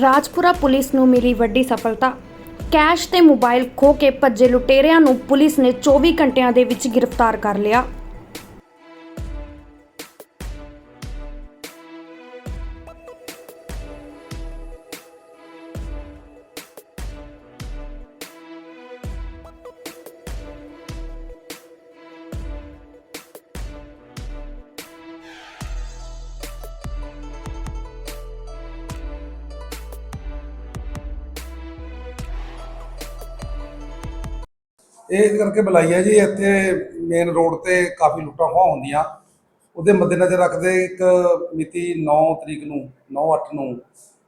Rajpura police ਨੂੰ ਮਿਲੀ ਵੱਡੀ ਸਫਲਤਾ। ਕੈਸ਼ ਤੇ ਮੋਬਾਈਲ ਖੋ ਕੇ ਭੱਜੇ ਲੁਟੇਰਿਆਂ ਨੂੰ ਪੁਲਿਸ ਨੇ 24 ਘੰਟਿਆਂ ਦੇ ਵਿੱਚ ਗ੍ਰਿਫਤਾਰ ਕਰ ਲਿਆ। ਇਹ ਇਸ ਕਰਕੇ ਬੁਲਾਈ ਹੈ ਜੀ, ਇੱਥੇ ਮੇਨ ਰੋਡ ਤੇ ਕਾਫੀ ਲੁੱਟਾਂ ਖੋਹਾਂ ਹੁੰਦੀਆਂ। ਉਹਦੇ ਮੱਦੇਨਜ਼ਰ ਰੱਖਦੇ ਇੱਕ ਮਿਤੀ 9 ਤਰੀਕ ਨੂੰ 9/8 ਨੂੰ,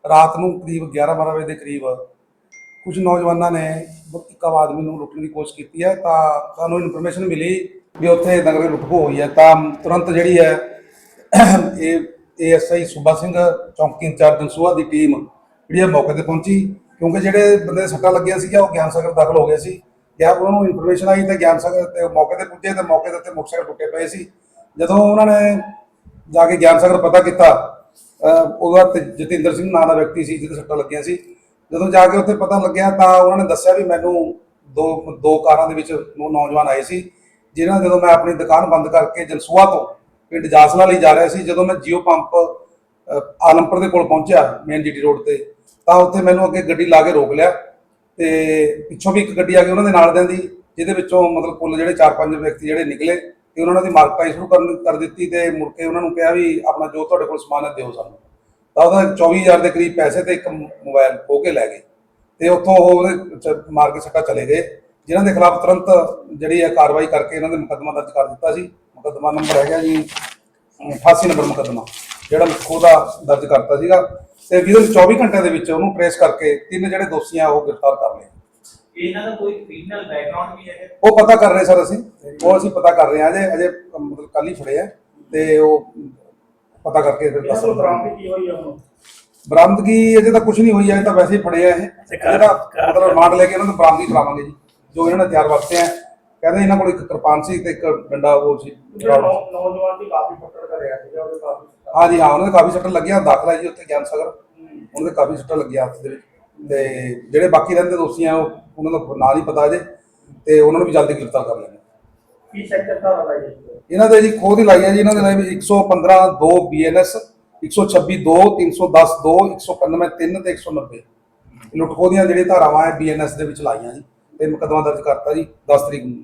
ਰਾਤ ਨੂੰ ਕਰੀਬ 11-12 ਵਜੇ ਦੇ ਕਰੀਬ ਕੁਝ ਨੌਜਵਾਨਾਂ ਨੇ ਇੱਕ ਆਦਮੀ ਨੂੰ ਲੁੱਟਣ ਦੀ ਕੋਸ਼ਿਸ਼ ਕੀਤੀ ਹੈ। ਤਾਂ ਸਾਨੂੰ ਇਨਫੋਰਮੇਸ਼ਨ ਮਿਲੀ ਵੀ ਉੱਥੇ ਨਗਰ ਲੁੱਟ ਖੋਹ ਹੋਈ ਹੈ। ਤਾਂ ਤੁਰੰਤ ਜਿਹੜੀ ਹੈ, ਇਹ ਏਐਸਆਈ ਸੁਬਾ ਸਿੰਘ ਚੌਂਕੀ ਇੰਚਾਰਜ ਦਨਸੂਆ ਦੀ ਟੀਮ ਜਿਹੜੀ ਹੈ ਮੌਕੇ ਤੇ ਪਹੁੰਚੀ। ਕਿਉਂਕਿ ਜਿਹੜੇ ਬੰਦੇ ਦੇ ਸੱਟਾਂ ਲੱਗੀਆਂ ਸੀਗੀਆਂ, ਉਹ ਗਿਆਨ ਸਾਗਰ ਦਾਖਲ ਹੋ ਗਏ ਸੀ। ਗਿਆ ਉਹਨਾਂ ਨੂੰ ਇਨਫੋਰਮੇਸ਼ਨ ਆਈ ਤਾਂ ਗਿਆਨ ਸਾਗਰ ਤੇ ਮੌਕੇ ਤੇ ਪੁੱਜੇ ਤੇ ਮੌਕੇ ਦੇ ਉੱਤੇ ਮੋਟਰਸਾਈਕਲ ਟੁੱਟੇ ਪਏ ਸੀ। ਜਦੋਂ ਉਹਨਾਂ ਨੇ ਜਾ ਕੇ ਗਿਆਨ ਸਾਗਰ ਪਤਾ ਕੀਤਾ ਉਹਦਾ ਤੇ ਜਤਿੰਦਰ ਸਿੰਘ ਨਾਂ ਦਾ ਵਿਅਕਤੀ ਸੀ ਜਿਹਦੇ ਸੱਟਾਂ ਲੱਗੀਆਂ ਸੀ। ਜਦੋਂ ਜਾ ਕੇ ਉੱਥੇ ਪਤਾ ਲੱਗਿਆ ਤਾਂ ਉਹਨਾਂ ਨੇ ਦੱਸਿਆ ਵੀ ਮੈਨੂੰ ਦੋ ਦੋ ਕਾਰਾਂ ਦੇ ਵਿੱਚ ਨੌ- ਨੌਜਵਾਨ ਆਏ ਸੀ, ਜਿਨ੍ਹਾਂ ਜਦੋਂ ਮੈਂ ਆਪਣੀ ਦੁਕਾਨ ਬੰਦ ਕਰਕੇ ਜਲਸੂਆ ਤੋਂ ਪਿੰਡ ਜਾਸਲਾ ਲਈ ਜਾ ਰਿਹਾ ਸੀ, ਜਦੋਂ ਮੈਂ ਜੀਓ ਪੰਪ ਆਲਮਪੁਰ ਦੇ ਕੋਲ ਪਹੁੰਚਿਆ, ਮੇਨ ਜੀਟੀ ਰੋਡ ਤੇ, ਤਾਂ ਉੱਥੇ ਮੈਨੂੰ ਅੱਗੇ ਗੱਡੀ ਲਾ ਕੇ ਰੋਕ ਲਿਆ। ਤੇ ਪਿੱਛੋਂ ਵੀ ਇੱਕ ਗੱਡੀ ਆ ਗਈ ਉਹਨਾਂ ਦੇ ਨਾਲ ਦਿਆਂ ਦੀ, ਜਿਹਦੇ ਵਿੱਚੋਂ ਮਤਲਬ ਕੁੱਲ ਜਿਹੜੇ 4-5 ਵਿਅਕਤੀ ਜਿਹੜੇ ਨਿਕਲੇ ਤੇ ਉਹਨਾਂ ਦੀ ਮਾਰਕਟਾਈ ਸ਼ੁਰੂ ਕਰਨ, ਕਰ ਦਿੱਤੀ ਤੇ ਮੁੜ ਕੇ ਉਹਨਾਂ ਨੂੰ ਕਿਹਾ ਵੀ ਆਪਣਾ ਜੋ ਤੁਹਾਡੇ ਕੋਲ ਸਮਾਨ ਹੈ ਦਿਓ ਸਾਨੂੰ। ਤਾਂ ਉਹਦਾ 24000 ਦੇ ਕਰੀਬ ਪੈਸੇ ਤੇ ਇੱਕ ਮੋਬਾਈਲ ਖੋ ਕੇ ਲੈ ਗਏ ਤੇ ਉੱਥੋਂ ਉਹ ਉਹਦੇ ਚ ਮਾਰ ਕੇ ਸੱਟਾ ਚਲੇ ਗਏ, ਜਿਨ੍ਹਾਂ ਦੇ ਖਿਲਾਫ ਤੁਰੰਤ ਜਿਹੜੀ ਹੈ ਕਾਰਵਾਈ ਕਰਕੇ ਇਹਨਾਂ ਦੇ ਮੁਕੱਦਮਾ ਦਰਜ ਕਰ ਦਿੱਤਾ ਸੀ। ਮੁਕੱਦਮਾ ਨੰਬਰ ਹੈਗਾ ਜੀ 88 ਨੰਬਰ ਮੁਕੱਦਮਾ, ਜਿਹੜਾ ਖੋਦਾ ਦਰਜ ਕਰਤਾ ਸੀਗਾ। ਤੇ ਵਿਦਨ 24 ਘੰਟਿਆਂ ਦੇ ਵਿੱਚ ਉਹਨੂੰ ਟ੍ਰੇਸ ਕਰਕੇ ਤਿੰਨ ਜਿਹੜੇ ਦੋਸ਼ੀ ਆ ਉਹ ਗ੍ਰਿਫਤਾਰ ਕਰ ਲਏ। ਇਹਨਾਂ ਦਾ ਕੋਈ ਕ੍ਰਿਮੀਨਲ ਬੈਕਗ੍ਰਾਉਂਡ ਵੀ ਹੈ ਉਹ ਪਤਾ ਕਰ ਰਹੇ ਸਰ ਅਸੀਂ। ਉਹ ਅਸੀਂ ਪਤਾ ਕਰ ਰਹੇ ਹਾਂ। ਅਜੇ ਅਜੇ ਮਤਲਬ ਕੱਲ ਹੀ ਫੜੇ ਆ। ਤੇ ਉਹ ਪਤਾ ਕਰਕੇ ਫਿਰ ਦੱਸ ਬਰਾਮਦ ਕੀ ਹੋਈ ਆ ਉਹਨੂੰ? ਬਰਾਮਦਗੀ ਅਜੇ ਤਾਂ ਕੁਝ ਨਹੀਂ ਹੋਈ ਹੈ ਇਹ ਤਾਂ ਵੈਸੇ ਹੀ ਫੜੇ ਆ ਇਹ। ਇਹਦਾ ਮਤਲਬ ਰਿਮਾਂਡ ਲੈ ਕੇ ਇਹਨਾਂ ਨੂੰ ਬਰਾਮਦਗੀ ਕਰਾਵਾਂਗੇ ਜੀ। ਜੋ ਇਹਨਾਂ ਨੇ ਤਿਆਰ ਵਰਤੇ ਆ। ਕਹਿੰਦੇ ਇਹਨਾਂ ਕੋਲ ਇੱਕ ਕਿਰਪਾਨ ਸੀ ਤੇ ਇੱਕ ਡੰਡਾ ਉਹ ਸੀ। ਜਿਹੜਾ ਨੌ- ਨੌਜਵਾਨ ਦੀ ਕਾਫੀ ਪਕੜ ਕਰਿਆ ਸੀਗਾ ਉਹਦੇ ਕਾਫੀ ਹਾਂ ਜੀ ਹਾਂ ਉਹਨਾਂ ਦੇ ਕਾਫੀ ਸੱਟਾਂ ਲੱਗੀਆਂ। ਦਾਖਲਾ ਜੀ ਉੱਥੇ ਗਿਆਨ ਸਾਗਰ ਉਹਨਾਂ ਦੇ ਕਾਫੀ ਸੱਟਾਂ ਲੱਗੀਆਂ ਹੱਥ ਦੇ ਵਿੱਚ। ਤੇ ਜਿਹੜੇ ਬਾਕੀ ਰਹਿੰਦੇ ਦੋਸ਼ੀ ਆ ਉਹ ਉਹਨਾਂ ਦਾ ਨਾਂ ਨਹੀਂ ਪਤਾ ਅਜੇ ਤੇ ਉਹਨਾਂ ਨੂੰ ਵੀ ਜਲਦੀ ਗ੍ਰਿਫਤਾਰ ਕਰ ਲੈਣਗੇ ਕੀ ਸੈਕਟਰ ਦਾ ਰਹਾ ਜੀ ਇਹਨਾਂ ਦੇ ਜੀ ਖੋਹ ਦੀ ਲਾਈ ਹੈ ਜੀ ਇਹਨਾਂ ਦੇ ਨਾਲ 115 2 ਬੀਐਨਐਸ 126 2 310 2 191 3 ਤੇ 190 ਲੁੱਟ ਖੋਹ ਦੀਆਂ ਧਾਰਾਵਾਂ ਹੈ ਬੀਐਨਐਸ ਦੇ ਵਿੱਚ ਲਾਈਆਂ ਜੀ ਤੇ ਮੁਕੱਦਮਾ ਦਰਜ ਕਰਤਾ ਜੀ 10 ਤਰੀਕ ਨੂੰ।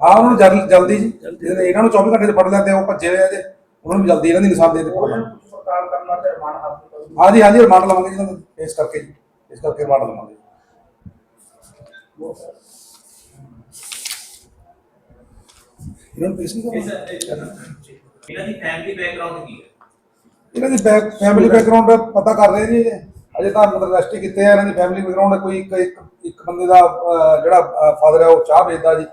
ਹਾਂ ਉਹਨਾਂ ਨੂੰ ਜਲ- ਜਲਦੀ ਜੀ। ਇਹਨਾਂ ਨੂੰ 24 ਘੰਟੇ 'ਚ ਫੜ ਤੇ ਉਹ ਭੱਜੇ ਹੋਏ ਆ ਜੇ। ਉਹਨਾਂ ਨੂੰ ਜਲਦੀ ਇਹਨਾਂ ਦੀ ਨਿਸ਼ਾਨ ਦੇ ਦੇ ਕਰਨਾ ਤੇ ਰਿਮਾਂਡ ਹਾਸਲ ਲਵਾਂਗੇ ਜੀ ਇਹਨਾਂ ਨੂੰ ਇਸ ਕਰਕੇ ਜੀ ਇਸ ਕਰਕੇ ਰਿਮਾਂਡ ਲਵਾਂਗੇ ਇਹਨਾਂ ਨੂੰ ਪੇਸ਼ ਨਹੀਂ ਇਸ ਕਰਨਾ ਇਹਨਾਂ ਦੀ ਫੈਮਿਲੀ ਬੈਕਗ੍ਰਾਉਂਡ ਕੀ ਹੈ? ਇਹਨਾਂ ਦੀ ਬੈਕ ਫੈਮਿਲੀ ਬੈਕਗ੍ਰਾਉਂਡ ਪਤਾ ਕਰ ਰਹੇ ਜੀ। ਇਹ। ਅਜੇ ਤਾਂ ਮਤਲਬ ਰਜਿਸਟਰੀ ਕੀਤੇ ਆ। ਇਹਨਾਂ ਦੀ ਫੈਮਿਲੀ ਬੈਕਗ੍ਰਾਉਂਡ ਕੋਈ ਇੱਕ ਇੱਕ ਇੱਕ ਬੰਦੇ ਦਾ ਜਿਹੜਾ ਫਾਦਰ ਹੈ ਉਹ ਚਾਹ ਵੇਚਦਾ ਜੀ।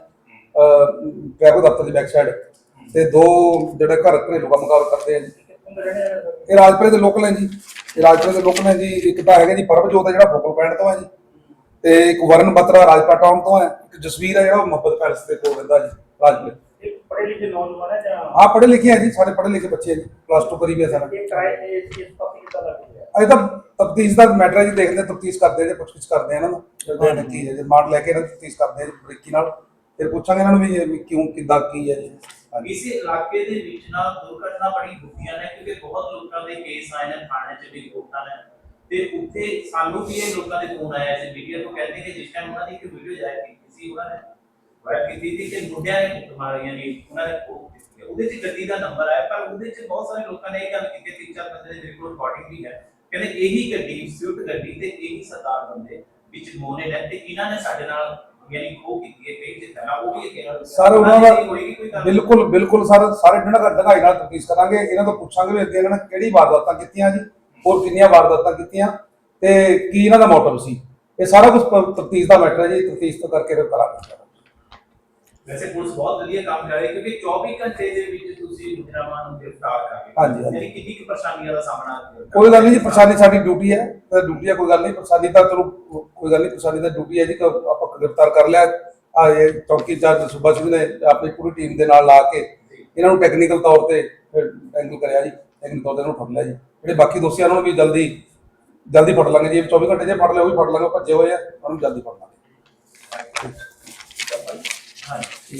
ਟ੍ਰੈਫਿਕ ਦਫ਼ਤਰ ਦੀ ਬੈਕ ਸਾਈਡ ਤੇ ਦੋ ਜਿਹੜੇ ਘਰ ਘਰੇਲੂ ਕੰਮਕਾਰ ਕਰਦੇ ਆ ਜੀ। ਇਹ ਰਾਜਪੁਰੇ ਦੇ ਲੋਕਲ ਹੈ ਜੀ। ਇਹ ਰਾਜਪੁਰੇ ਦੇ ਲੋਕਲ ਹੈ ਜੀ। ਇੱਕ ਤਾਂ ਹੈਗਾ ਜੀ ਪਰਮਜੋਤ ਹੈ ਜਿਹੜਾ ਫੋਕਲ ਪੁਆਇੰਟ ਤੋਂ ਹੈ ਜੀ। ਤੇ ਇੱਕ ਵਰਨ ਬਤਰਾ ਰਾਜਪੁਰਾ ਟਾਊਨ ਤੋਂ ਹੈ। ਇੱਕ ਜਸਵੀਰ ਹੈ ਜਿਹੜਾ ਮੁਹੱਬਤ ਪੈਲਸ ਦੇ ਕੋਲ ਰਹਿੰਦਾ ਜੀ ਰਾਜਪੁਰੇ। ਪੜ੍ਹੇ ਲਿਖੇ ਨੌਜਵਾਨ ਹੈ ਜਾਂ ਆ ਪੜ੍ਹੇ ਲਿਖੇ ਹੈ ਜੀ। ਸਾਰੇ ਪੜ੍ਹੇ ਲਿਖੇ ਬੱਚੇ ਹੈ ਜੀ। ਪਲੱਸ 2 ਕਰੀ ਵੀ ਹੈ ਸਾਰਾ। ਇਹ ਤੇ ਇਸ ਲੱਗ ਅਜੇ ਤਾਂ ਤਫਤੀਸ਼ ਦਾ ਮੈਟਰ ਹੈ ਜੀ। ਦੇਖਦੇ ਤਫਤੀਸ਼ ਕਰਦੇ ਜੀ ਪੁੱਛਗਿੱਛ ਕਰਦੇ ਆ ਇਹਨਾਂ ਨੂੰ। ਜਦੋਂ ਹੈ ਜੀ ਮਾਰ ਲੈ ਕੇ ਇਹਨਾਂ ਤਫਤੀਸ਼ ਕਰਦੇ ਆ ਬਰੀਕੀ ਨਾਲ। ਫਿਰ ਪੁੱਛਾਂਗੇ ਇਹਨਾਂ ਨੂੰ ਵੀ ਕਿਉਂ ਕਿੱਦਾਂ ਕੀ ਹੈ ਜੀ। ਇਸ ਇਲਾਕੇ ਦੇ ਵਿੱਚ ਨਾ ਦੁਰਘਟਨਾ ਬੜੀ ਹੁੰਦੀਆਂ ਨੇ, ਕਿਉਂਕਿ ਬਹੁਤ ਲੋਕਾਂ ਦੇ ਕੇਸ ਆਏ ਨੇ ਥਾਣੇ 'ਚ ਵੀ ਰਿਪੋਰਟਾਂ ਨੇ। ਤੇ ਉੱਥੇ ਸਾਨੂੰ ਵੀ ਇਹ ਲੋਕਾਂ ਦੇ ਫੋਨ ਆਇਆ ਸੀ ਮੀਡੀਆ ਤੋਂ ਕਹਿੰਦੇ ਕਿ ਜਿਸ ਟਾਈਮ ਉਹਨਾਂ ਦੀ ਇੱਕ ਵੀਡੀਓ ਜਾਇ ਕੀਤੀ ਸੀ, ਉਹਨਾਂ ਨੇ ਵਾਇਰ ਕੀਤੀ ਸੀ ਕਿ ਮੁੰਡਿਆਂ ਨੇ ਕੁੱਟ ਮਾਰੀਆਂ ਨੇ, ਉਹਨਾਂ ਨੇ ਕੋਲ ਕੀਤੀ ਹੈ। ਉਹਦੇ 'ਚ ਗੱਡੀ ਦਾ ਨੰਬਰ ਆਇਆ, ਪਰ ਉਹਦੇ 'ਚ ਬਹੁਤ ਸਾਰੇ ਲੋਕਾਂ ਨੇ ਇਹ ਗੱਲ ਕੀਤੀ, ਤਿੰਨ ਚਾਰ ਬੰਦੇ ਦੇ ਮੇਰੇ ਕੋਲ ਰਿਕਾਰਡਿੰਗ ਵੀ ਹੈ। ਕਹਿੰਦੇ ਇਹੀ ਗੱਡੀ, ਸਵਿਫਟ ਗੱਡੀ ਤੇ ਇਹੀ ਸਰਦਾਰ ਬੰਦੇ ਵਿੱਚ ਮੋਨੇ ਨੇ ਤੇ ਇਹਨਾਂ ਨੇ ਸਾਡੇ ਨਾਲ ਯਾਨੀ ਉਹ ਕੀਤੀ ਹੈ ਕਈ ਜਿੱਦਾਂ ਨਾਲ ਉਹ ਵੀ ਅੱਗੇ ਨਾਲ ਸਰ ਉਹਨਾਂ ਦਾ ਬਿਲਕੁਲ ਬਿਲਕੁਲ ਸਰ ਸਾਰੇ ਡੰਡਾ ਡੰਗਾਈ ਨਾਲ ਤਫਤੀਸ਼ ਕਰਾਂਗੇ। ਇਹਨਾਂ ਤੋਂ ਪੁੱਛਾਂਗੇ ਵੀ ਅੱਗੇ ਇਹਨਾਂ ਨੇ ਕਿਹੜੀ ਵਾਰਦਾਤਾਂ ਕੀਤੀਆਂ ਜੀ ਹੋਰ ਕਿੰਨੀਆਂ ਵਾਰਦਾਤਾਂ ਕੀਤੀਆਂ ਤੇ ਕੀ ਇਹਨਾਂ ਦਾ ਮੋਟਿਵ ਸੀ। ਇਹ ਸਾਰਾ ਕੁਝ ਤਫਤੀਸ਼ ਦਾ ਮੈਟਰ ਹੈ ਜੀ ਤਫਤੀਸ਼ ਤੋਂ ਕਰਕੇ ਫਿਰ ਕਰਾਂਗੇ। ਵੈਸੇ ਪੁਲਿਸ ਬਹੁਤ ਵਧੀਆ ਕੰਮ ਕਰ ਰਹੀ ਹੈ ਕਿਉਂਕਿ 24 ਘੰਟੇ ਦੇ ਵਿੱਚ ਤੁਸੀਂ ਮੁਜਰਮਾਂ ਨੂੰ ਗ੍ਰਿਫਤਾਰ ਕਰ ਰਹੇ ਹਾਂਜੀ, ਹਾਂਜੀ। ਯਾਨੀ ਕਿੰਨੀ ਕੁ ਪਰੇਸ਼ਾਨੀਆਂ ਦਾ ਸਾਹਮਣਾ ਕਰ ਕੋਈ ਗੱਲ ਨਹੀਂ ਜੀ ਪਰੇਸ਼ਾਨੀ ਸਾਡੀ ਡਿਊਟੀ ਹੈ। ਤੇ ਡਿਊਟੀ ਹੈ ਕੋਈ ਗੱਲ ਨਹੀਂ ਪਰੇਸ਼ਾਨੀ ਤਾਂ ਚਲੋ ਕੋਈ ਗੱਲ ਨਹੀਂ ਪਰੇਸ਼ਾਨੀ ਤਾਂ ਡਿਊਟੀ ਹੈ ਜੀ ਕਿ ਆਪਾਂ ਗ੍ਰਿਫਤਾਰ ਕਰ ਲਿਆ। ਆ ਇਹ ਚੌਕੀ ਚਾਰਜ ਸੁਭਾ ਸਿੰਘ ਨੇ ਆਪਣੀ ਪੂਰੀ ਟੀਮ ਦੇ ਨਾਲ ਲਾ ਕੇ ਇਹਨਾਂ ਨੂੰ ਟੈਕਨੀਕਲ ਤੌਰ ਤੇ ਐਂਗਲ ਕਰਿਆ ਜੀ ਟੈਕਨੀਕਲ ਤੌਰ ਤੇ ਇਹਨੂੰ ਫੜ ਲਿਆ ਜੀ। ਜਿਹੜੇ ਬਾਕੀ ਦੋਸ਼ੀਆਂ ਨੂੰ ਵੀ ਜਲਦੀ ਜਲਦੀ ਫੜ ਲਾਂਗੇ ਜੀ 24 ਘੰਟੇ ਜੇ ਫੜ ਲਿਆ ਉਹ ਵੀ ਫੜ ਲਾਂਗੇ ਭੱਜੇ ਹੋਏ ਆ ਉਹਨਾਂ ਜਲਦੀ ਫੜ ਲਾਂਗੇ। ਹਾਂਜੀ।